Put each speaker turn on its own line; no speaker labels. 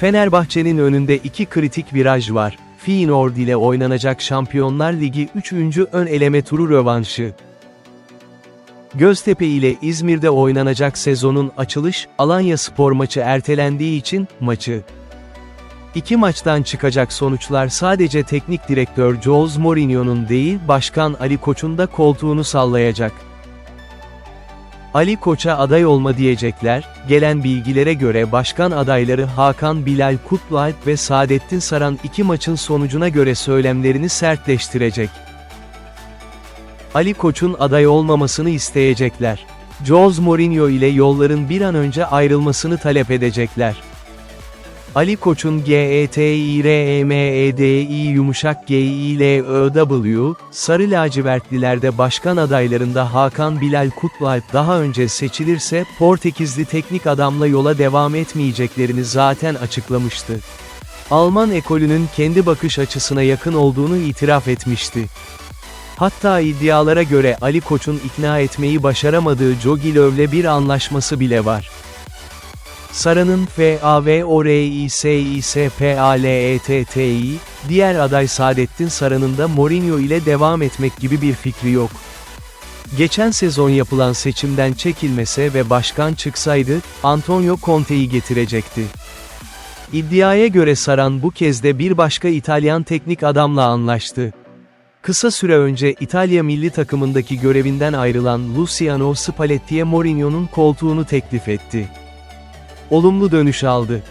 Fenerbahçe'nin önünde iki kritik viraj var. Feyenoord ile oynanacak Şampiyonlar Ligi 3. ön eleme turu rövanşı. Göztepe ile İzmir'de oynanacak sezonun açılış, Alanya Spor maçı ertelendiği için, maçı. İki maçtan çıkacak sonuçlar sadece teknik direktör Jose Mourinho'nun değil, Başkan Ali Koç'un da koltuğunu sallayacak. Ali Koç'a aday olma diyecekler, gelen bilgilere göre başkan adayları Hakan Bilal Kutlualp ve Saadettin Saran iki maçın sonucuna göre söylemlerini sertleştirecek. Ali Koç'un aday olmamasını isteyecekler. Jose Mourinho ile yolların bir an önce ayrılmasını talep edecekler. Ali Koç'un E GETİREMEDİ yumuşak GİLÖW, Sarı lacivertlilerde başkan adaylarında Hakan Bilal Kutlualp daha önce seçilirse, Portekizli teknik adamla yola devam etmeyeceklerini zaten açıklamıştı. Alman ekolünün kendi bakış açısına yakın olduğunu itiraf etmişti. Hatta iddialara göre Ali Koç'un ikna etmeyi başaramadığı Jogi Löw'le bir anlaşması bile var. Sara'nın FAVOREISISPALETTİ, diğer aday Saadettin Saran'ın da Mourinho ile devam etmek gibi bir fikri yok. Geçen sezon yapılan seçimden çekilmese ve başkan çıksaydı, Antonio Conte'yi getirecekti. İddiaya göre Saran bu kez de bir başka İtalyan teknik adamla anlaştı. Kısa süre önce İtalya milli takımındaki görevinden ayrılan Luciano Spalletti'ye Mourinho'nun koltuğunu teklif etti. Olumlu dönüş aldı.